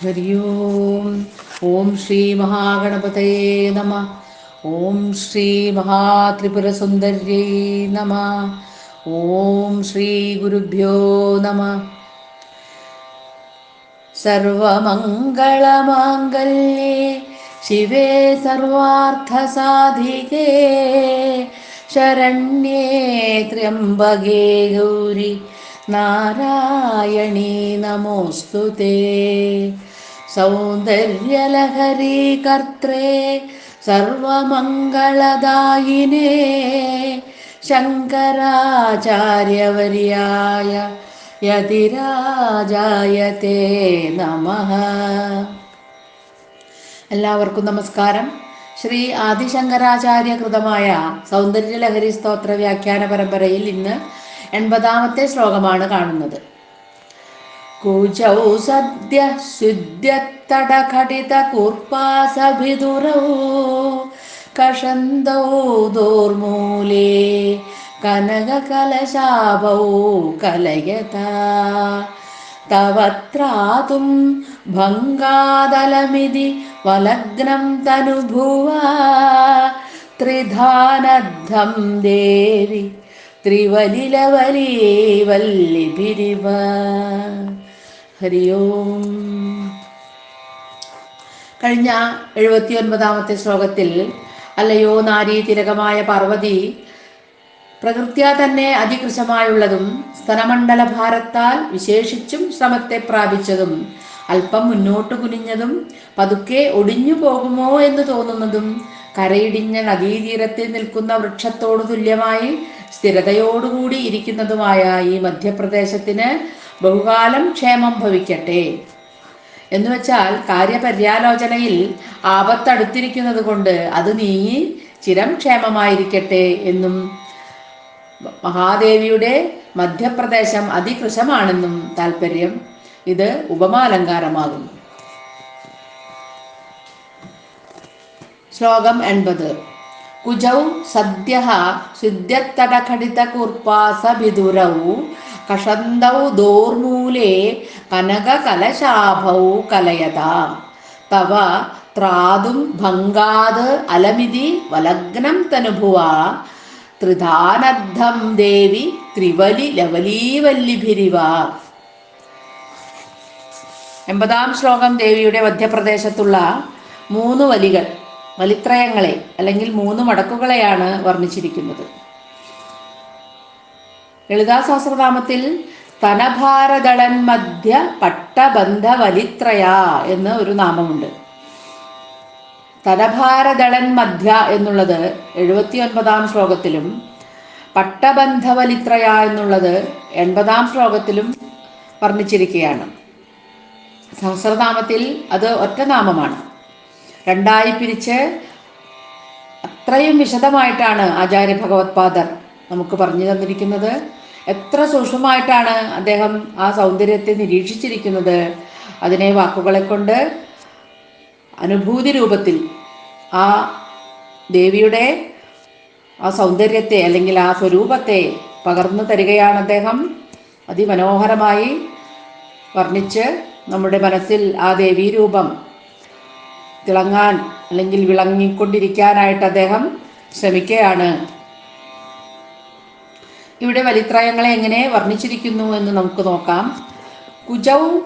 ഹരി ഓം ഓം ശ്രീ മഹാഗണപതയേ നമ ഓം ശ്രീ മഹാത്രിപുരസുന്ദര്യൈ നമ ഓം ശ്രീ ഗുരുഭ്യോ നമ സർവമംഗളമാംഗല്യേ ശിവേ സർവാർത്ഥസാധികേ ശരണ്യേ ത്രയംബകേ ഗൗരി നാരായണീ നമോസ്തു സൗന്ദര്യലഹരീ കർത്രേ സർവമംഗളദായിനേ ശങ്കരാചാര്യവര്യായ യതിരാജായതേ നമ. എല്ലാവർക്കും നമസ്കാരം. ശ്രീ ആദിശങ്കരാചാര്യ കൃതമായ സൗന്ദര്യലഹരി സ്തോത്ര വ്യാഖ്യാന പരമ്പരയിൽ ഇന്ന് എൺപതാമത്തെ ശ്ലോകമാണ് കാണുന്നത്. കുജൗ സദ്യ ശുദ്ധ്യത്തടഘടിത കൂർപ്പാസഭിതുരൗ കഷന്തൗ ദോർമൂലേ कलयता ഭംഗാദലമിതി വലഗ്നം തനുഭുവ. ത്രിധാനദ്ധം ദേവി ത്രിവലിലവലീ വല്ലിഭിരിവ ഹരി ഓം. കഴിഞ്ഞ എഴുപത്തി ഒൻപതാമത്തെ ശ്ലോകത്തിൽ അല്ലയോ നാരീ തിരകമായ പാർവതി പ്രകൃത്യാ തന്നെ അതികൃശമായുള്ളതും സ്തനമണ്ഡല ഭാരത്താൽ വിശേഷിച്ചും ശ്രമത്തെ പ്രാപിച്ചതും അല്പം മുന്നോട്ട് കുനിഞ്ഞതും പതുക്കെ ഒടിഞ്ഞു പോകുമോ എന്ന് തോന്നുന്നതും കരയിടിഞ്ഞ നദീതീരത്തിൽ നിൽക്കുന്ന വൃക്ഷത്തോടു തുല്യമായി സ്ഥിരതയോടുകൂടി ഇരിക്കുന്നതുമായ ഈ മധ്യപ്രദേശത്തിന് ബഹുകാലം ക്ഷേമം ഭവിക്കട്ടെ. എന്നുവെച്ചാൽ കാര്യപര്യാലോചനയിൽ ആപത്തടുത്തിരിക്കുന്നത് കൊണ്ട് അത് നീങ്ങി ചിരം ക്ഷേമമായിരിക്കട്ടെ എന്നും മഹാദേവിയുടെ മധ്യപ്രദേശം അതികൃശമാണെന്നും താല്പര്യം ഇത് ഉപമാലങ്കാരമാകുന്നു. ശ്ലോകം എൺപത്. കുജൗ സദ്യ സിദ്ധ്യത്തടഘടിത കുർപ്പാസഭിതുരൗ കഷന്തൗ ദോർമൂലേ കനകകലശാഭൗ കലയത. തവ ത്രാതും ഭംഗാത് അലമിതി വലഗ്നം തനുഭുവ. ത്രിധാനദ്ധം ദേവി ത്രിവലി ലവലീവല്ലിഭിരിവ. എൺപതാം ശ്ലോകം ദേവിയുടെ മധ്യപ്രദേശത്തുള്ള മൂന്ന് വലികൾ വലിത്രയങ്ങളെ അല്ലെങ്കിൽ മൂന്ന് മടക്കുകളെയാണ് വർണിച്ചിരിക്കുന്നത്. ലളിതാ സഹസ്രനാമത്തിൽ തനഭാരദളൻ മധ്യ പട്ടബന്ധ വലിത്രയ എന്ന് ഒരു നാമമുണ്ട്. തനഭാരതളൻ മധ്യ എന്നുള്ളത് എഴുപത്തി ഒൻപതാം ശ്ലോകത്തിലും പട്ടബന്ധവലിത്രയ എന്നുള്ളത് എൺപതാം ശ്ലോകത്തിലും വർണിച്ചിരിക്കുകയാണ്. സഹസ്രനാമത്തിൽ അത് ഒറ്റ നാമമാണ്. രണ്ടായി പിരിച്ച് അത്രയും വിശദമായിട്ടാണ് ആചാര്യ ഭഗവത്പാദർ നമുക്ക് പറഞ്ഞു തന്നിരിക്കുന്നത്. എത്ര സൂക്ഷ്മമായിട്ടാണ് അദ്ദേഹം ആ സൗന്ദര്യത്തെ നിരീക്ഷിച്ചിരിക്കുന്നത്. അതിനെ വാക്കുകളെ കൊണ്ട് അനുഭൂതി രൂപത്തിൽ ആ ദേവിയുടെ ആ സൗന്ദര്യത്തെ അല്ലെങ്കിൽ ആ സ്വരൂപത്തെ പകർന്നു തരികയാണ് അദ്ദേഹം. അതിമനോഹരമായി വർണിച്ച് നമ്മുടെ മനസ്സിൽ ആ ദേവീരൂപം തിളങ്ങാൻ അല്ലെങ്കിൽ വിളങ്ങിക്കൊണ്ടിരിക്കാനായിട്ട് അദ്ദേഹം ശ്രമിക്കുകയാണ്. ഇവിടെ വലിത്രയങ്ങളെ എങ്ങനെ വർണിച്ചിരിക്കുന്നു എന്ന് നമുക്ക് നോക്കാം. കുജൗ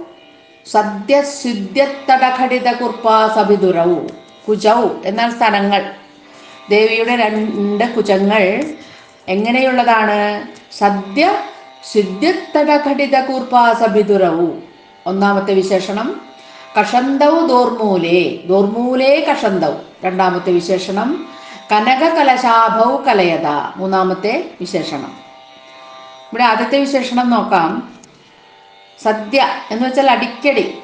സദ്യ സിദ്ധ്യത്തടഘടിത കുർപ്പാസഭിതുരൗ കുജൗ എന്നാൽ സ്ഥലങ്ങൾ. ദേവിയുടെ രണ്ട് കുജങ്ങൾ എങ്ങനെയുള്ളതാണ്? സദ്യ സിദ്ധ്യത്തടഘടിത കൂർപ്പാസഭിതുരവു ഒന്നാമത്തെ വിശേഷണം. കഷന്തൗ ദോർമൂലേ. ദോർമൂലേ കഷന്തൗ. രണ്ടാമത്തെ വിശേഷണം. കനക കലശാഭൗ കലയത. മൂന്നാമത്തെ വിശേഷണം. ഇവിടെ ആദ്യത്തെ വിശേഷണം നോക്കാം. സദ്യ എന്ന് വെച്ചാൽ അടിക്കടി.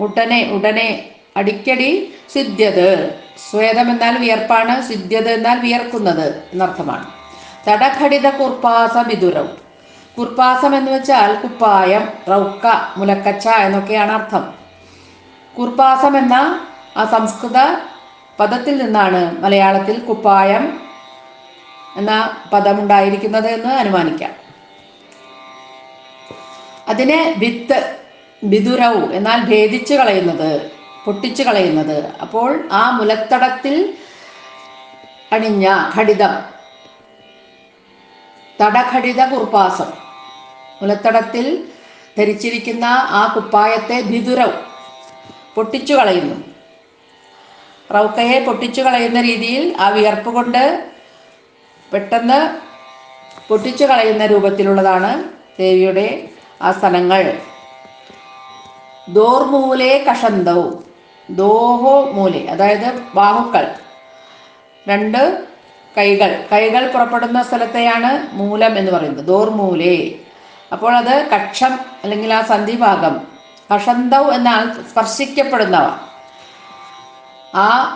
ഉടനെ ഉടനെ അടിക്കടി സിദ്ധ്യത്. സ്വേദം എന്നാൽ വിയർപ്പാണ് സിദ്ധ്യത് എന്നാൽ വിയർക്കുന്നത് എന്നർത്ഥമാണ്. തടഘടിത കുർപ്പാസ വിദുരം കുർപ്പാസം എന്ന് വെച്ചാൽ കുപ്പായം റൗക്ക മുലക്കച്ച എന്നൊക്കെയാണ് അർത്ഥം. കുർപ്പാസം എന്ന ആ സംസ്കൃത പദത്തിൽ നിന്നാണ് മലയാളത്തിൽ കുപ്പായം എന്ന പദമുണ്ടായിരിക്കുന്നത് എന്ന് അനുമാനിക്കാം. അതിനെ വിത്ത് വിതുരൗ എന്നാൽ ഭേദിച്ചു കളയുന്നത് പൊട്ടിച്ചു കളയുന്നത്. അപ്പോൾ ആ മുലത്തടത്തിൽ അണിഞ്ഞ ഘടിതം തടഘടിത കുർപ്പാസം മുലത്തടത്തിൽ ധരിച്ചിരിക്കുന്ന ആ കുപ്പായത്തെ വിതുരൗ പൊട്ടിച്ചു കളയുന്നു. റൗക്കയെ പൊട്ടിച്ചു കളയുന്ന രീതിയിൽ ആ വിയർപ്പ് കൊണ്ട് പെട്ടെന്ന് പൊട്ടിച്ചു കളയുന്ന രൂപത്തിലുള്ളതാണ് ദേവിയുടെ ആ സ്ഥലങ്ങൾ. ദോർമൂലെ കഷന്തവും ദോഹോ മൂലെ അതായത് ബാഹുക്കൾ. രണ്ട് കൈകൾ. കൈകൾ പുറപ്പെടുന്ന സ്ഥലത്തെയാണ് മൂലം എന്ന് പറയുന്നത്. ദോർമൂലെ. അപ്പോൾ അത് കക്ഷം അല്ലെങ്കിൽ ആ സന്ധിഭാഗം കഷന്തൗ എന്നാൽ സ്പർശിക്കപ്പെടുന്നവ. ആ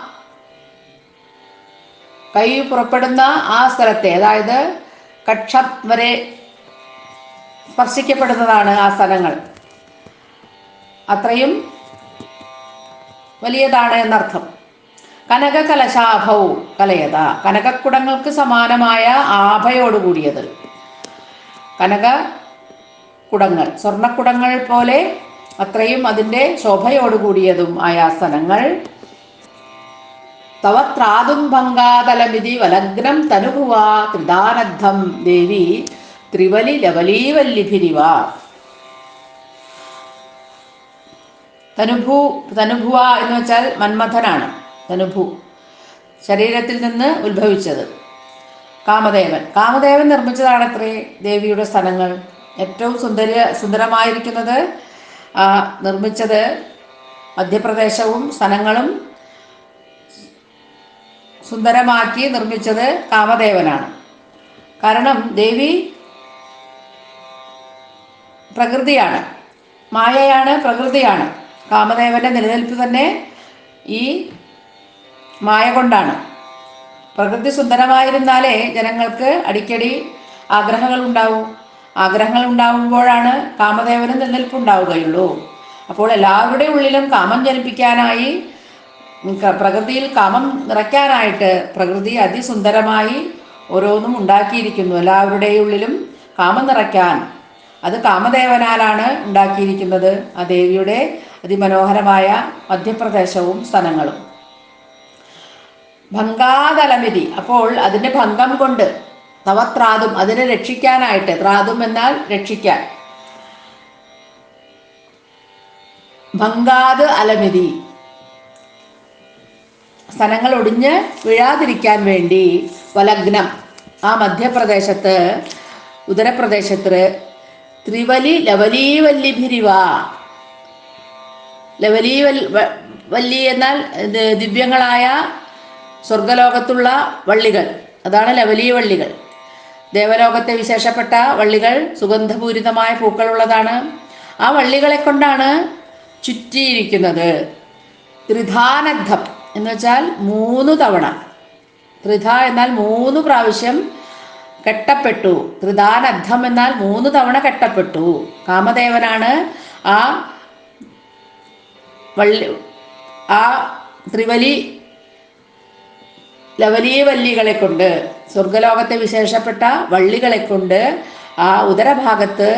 കൈ പുറപ്പെടുന്ന ആ സ്ഥലത്തെ അതായത് കക്ഷം വരെ സ്പർശിക്കപ്പെടുന്നതാണ് ആ സ്ഥലങ്ങൾ. അത്രയും വലിയതാണ് എന്നർത്ഥം. കനക കലശാഭവും കലയത. കനകക്കുടങ്ങൾക്ക് സമാനമായ ആഭയോടുകൂടിയത് കനക കുടങ്ങൾ സ്വർണക്കുടങ്ങൾ പോലെ അത്രയും അതിന്റെ ശോഭയോടുകൂടിയതും ആയ സ്ഥലങ്ങൾ. തവ ത്രാതും ഭംഗാതലമിതി വലഗ്നം തനുഭുവ ത്രിദാനദ്ധം ദേവി. ത്രിവലി ലവലീവല്ലിഭിരിവ. തനുഭു തനുഭുവ എന്ന് വെച്ചാൽ മന്മഥനാണ് തനുഭു ശരീരത്തിൽ നിന്ന് ഉത്ഭവിച്ചത് കാമദേവൻ. കാമദേവൻ നിർമ്മിച്ചതാണത്രേ ദേവിയുടെ സ്ഥലങ്ങൾ. ഏറ്റവും സുന്ദര സുന്ദരമായിരിക്കുന്നത് നിർമ്മിച്ചത് മധ്യപ്രദേശവും സ്ഥലങ്ങളും സുന്ദരമാക്കി നിർമ്മിച്ചത് കാമദേവനാണ്. കാരണം ദേവി പ്രകൃതിയാണ്. മായയാണ് പ്രകൃതിയാണ്. കാമദേവന്റെ നിലനിൽപ്പ് തന്നെ ഈ മായ കൊണ്ടാണ്. പ്രകൃതി സുന്ദരമായിരുന്നാലേ ജനങ്ങൾക്ക് അടിക്കടി ആഗ്രഹങ്ങൾ ഉണ്ടാവും. ആഗ്രഹങ്ങൾ ഉണ്ടാവുമ്പോഴാണ് കാമദേവന് നിലനിൽപ്പ് ഉണ്ടാവുകയുള്ളൂ അപ്പോൾ എല്ലാവരുടെ ഉള്ളിലും കാമം ജനിപ്പിക്കാനായി പ്രകൃതിയിൽ കാമം നിറയ്ക്കാനായിട്ട് പ്രകൃതി അതിസുന്ദരമായി ഓരോന്നും ഉണ്ടാക്കിയിരിക്കുന്നു. എല്ലാവരുടെയും ഉള്ളിലും കാമം നിറയ്ക്കാൻ അത് കാമദേവനാലാണ് ഉണ്ടാക്കിയിരിക്കുന്നത്. ആ ദേവിയുടെ അതിമനോഹരമായ മധ്യപ്രദേശവും സ്ഥലങ്ങളും. ഭംഗാതലമിതി. അപ്പോൾ അതിന്റെ ഭംഗം കൊണ്ട് തവത്രാതും അതിനെ രക്ഷിക്കാനായിട്ട് ത്രാതും എന്നാൽ രക്ഷിക്കാൻ. ഭംഗാത് അലമിതി. സ്ഥലങ്ങൾ ഒടിഞ്ഞ് വീഴാതിരിക്കാൻ വേണ്ടി വലഗ്നം. ആ മധ്യപ്രദേശത്ത് ഉദരപ്രദേശത്ത് ത്രിവലി ലവലീ വൽ- വ- വല്ലി എന്നാൽ ദിവ്യങ്ങളായ സ്വർഗലോകത്തുള്ള വള്ളികൾ. അതാണ് ലവലീ വള്ളികൾ ദേവലോകത്തെ വിശേഷപ്പെട്ട വള്ളികൾ സുഗന്ധപൂരിതമായ പൂക്കളുള്ളതാണ്. ആ വള്ളികളെ കൊണ്ടാണ് ചുറ്റിയിരിക്കുന്നത്. ത്രിധാനദ്ധം എന്ന് വെച്ചാൽ മൂന്ന് തവണ. ത്രിധ എന്നാൽ മൂന്ന് പ്രാവശ്യം കെട്ടപ്പെട്ടു. ത്രിധാനദ്ധം എന്നാൽ മൂന്ന് തവണ കെട്ടപ്പെട്ടു. കാമദേവനാണ് ആ വള്ളി ആ ത്രിവലി ലവലീ വല്ലികളെ കൊണ്ട് സ്വർഗലോകത്തെ വിശേഷപ്പെട്ട വള്ളികളെ കൊണ്ട് ആ ഉദരഭാഗത്ത്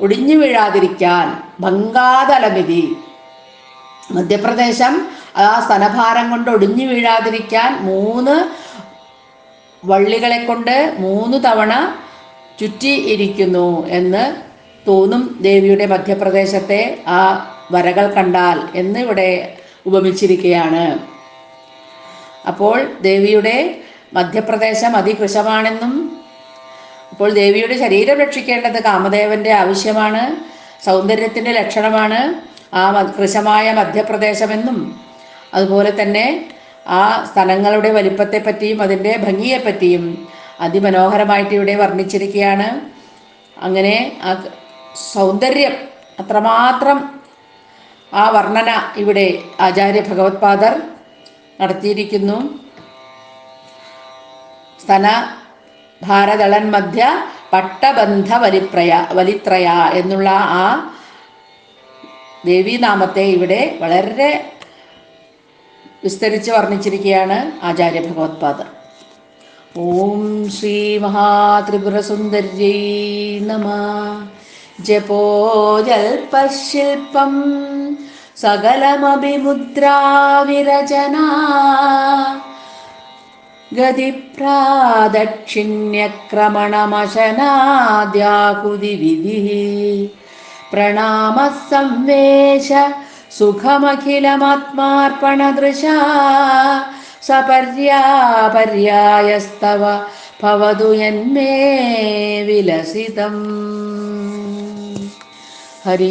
ഒടിഞ്ഞു വീഴാതിരിക്കാൻ ഭംഗാതലമിതി. മധ്യപ്രദേശം ആ സ്തനഭാരം കൊണ്ട് ഒടിഞ്ഞു വീഴാതിരിക്കാൻ മൂന്ന് വള്ളികളെ കൊണ്ട് മൂന്ന് തവണ ചുറ്റി ഇരിക്കുന്നു എന്ന് തോന്നും ദേവിയുടെ മധ്യപ്രദേശത്തെ ആ വരകൾ കണ്ടാൽ എന്ന് ഇവിടെ ഉപമിച്ചിരിക്കുകയാണ്. അപ്പോൾ ദേവിയുടെ മധ്യപ്രദേശം അതികൃശമാണെന്നും അപ്പോൾ ദേവിയുടെ ശരീരം രക്ഷിക്കേണ്ടത് കാമദേവന്റെ ആവശ്യമാണ് സൗന്ദര്യത്തിന്റെ ലക്ഷണമാണ് ആ കൃശമായ മധ്യപ്രദേശമെന്നും. അതുപോലെ തന്നെ ആ സ്ഥലങ്ങളുടെ വലിപ്പത്തെപ്പറ്റിയും അതിന്റെ ഭംഗിയെപ്പറ്റിയും അതിമനോഹരമായിട്ട് ഇവിടെ വർണിച്ചിരിക്കുകയാണ്. അങ്ങനെ ആ സൗന്ദര്യം അത്രമാത്രം ആ വർണന ഇവിടെ ആചാര്യ ഭഗവത്പാദർ നടത്തിയിരിക്കുന്നു. സ്തന ഭാരതളൻ മധ്യ പട്ടബന്ധ വലിപ്രയ വലിത്രയ എന്നുള്ള ആ ദേവീനാമത്തെ ഇവിടെ വളരെ വിസ്തരിച്ച് വർണിച്ചിരിക്കുകയാണ് ആചാര്യ ഭഗവത്പാദർ. ഓം ശ്രീ മഹാത്രിപുരസുന്ദര്യൈ നമ. ജപോജൽപശില്പം സകലമഭിമുദ്രാവിരചനാ. ഗതിപ്രാദക്ഷിണ്യക്രമണമശനാദ്യാഹുതിവിധിः. പ്രണാമ സംവേശ സുഖമഖിലമാത്മാർപ്പണദൃശാ സപര്യാപര്യായസ്തവ ഭവതു യന്മേ വിലസിതം. ഹരി